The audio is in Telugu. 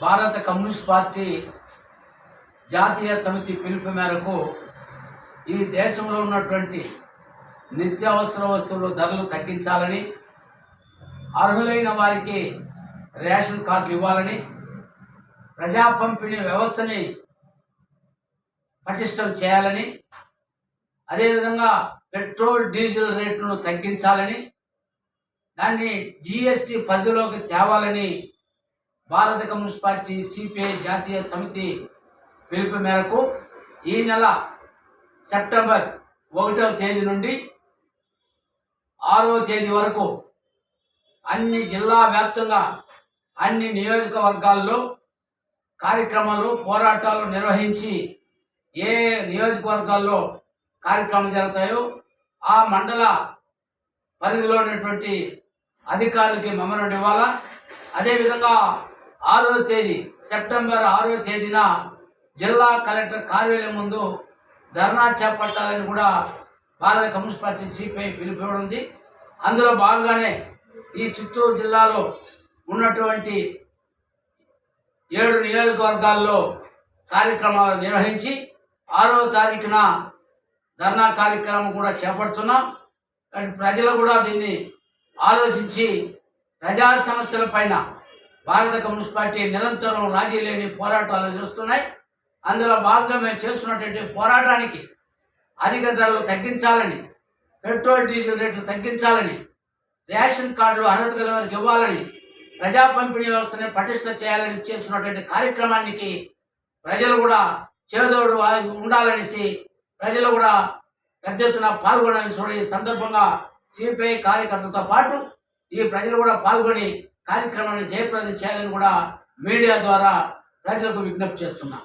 భారత కమ్యూనిస్ట్ పార్టీ జాతీయ సమితి పిలుపు మేరకు ఈ దేశంలో ఉన్నటువంటి నిత్యావసర వస్తువుల ధరలు తగ్గించాలని అర్హులైన వారికి రేషన్ కార్డులు ఇవ్వాలని ప్రజా పంపిణీ వ్యవస్థని పటిష్టం చేయాలని అదేవిధంగా పెట్రోల్ డీజిల్ రేట్లను తగ్గించాలని దాన్ని జిఎస్టి పరిధిలోకి తేవాలని భారత కమ్యూనిస్ట్ పార్టీ సిపిఐ జాతీయ సమితి పిలుపు మేరకు ఈ నెల సెప్టెంబర్ ఒకటవ తేదీ నుండి ఆరవ తేదీ వరకు అన్ని జిల్లా వ్యాప్తంగా అన్ని నియోజకవర్గాల్లో కార్యక్రమాలు పోరాటాలు నిర్వహించి ఏ నియోజకవర్గాల్లో కార్యక్రమం జరుగుతాయో ఆ మండల పరిధిలో ఉన్నటువంటి అధికారులకి మెమరం ఇవ్వాలా. అదేవిధంగా ఆరో తేదీ సెప్టెంబర్ ఆరో తేదీన జిల్లా కలెక్టర్ కార్యాలయం ముందు ధర్నా చేపట్టాలని కూడా భారత కమ్యూనిస్ట్ పార్టీ సిపిఐ పిలుపు అందులో భాగంగానే ఈ చిత్తూరు జిల్లాలో ఉన్నటువంటి ఏడు నియోజకవర్గాల్లో కార్యక్రమాలు నిర్వహించి ఆరో తారీఖున ధర్నా కార్యక్రమం కూడా చేపడుతున్నాం. కానీ ప్రజలు కూడా దీన్ని ఆలోచించి ప్రజా సమస్యల పైన భారత కమ్యూనిస్ట్ పార్టీ నిరంతరం రాజీ లేని పోరాటాలు చేస్తున్నాయి. అందులో భాగంగా మేము చేస్తున్నటువంటి పోరాటానికి అధిక ధరలు తగ్గించాలని పెట్రోల్ డీజిల్ రేట్లు తగ్గించాలని రేషన్ కార్డులు అర్హత గల వారికి ఇవ్వాలని ప్రజా పంపిణీ వ్యవస్థని పటిష్ట చేయాలని చేస్తున్నటువంటి కార్యక్రమానికి ప్రజలు కూడా చేదోడు ఉండాలనేసి ప్రజలు కూడా పెద్ద ఎత్తున పాల్గొనాలని చూడ ఈ సందర్భంగా సిపిఐ కార్యకర్తలతో పాటు ఈ ప్రజలు కూడా పాల్గొని కార్యక్రమాన్ని జయప్రదం చేయాలని కూడా మీడియా ద్వారా ప్రజలకు విజ్ఞప్తి చేస్తున్నాం.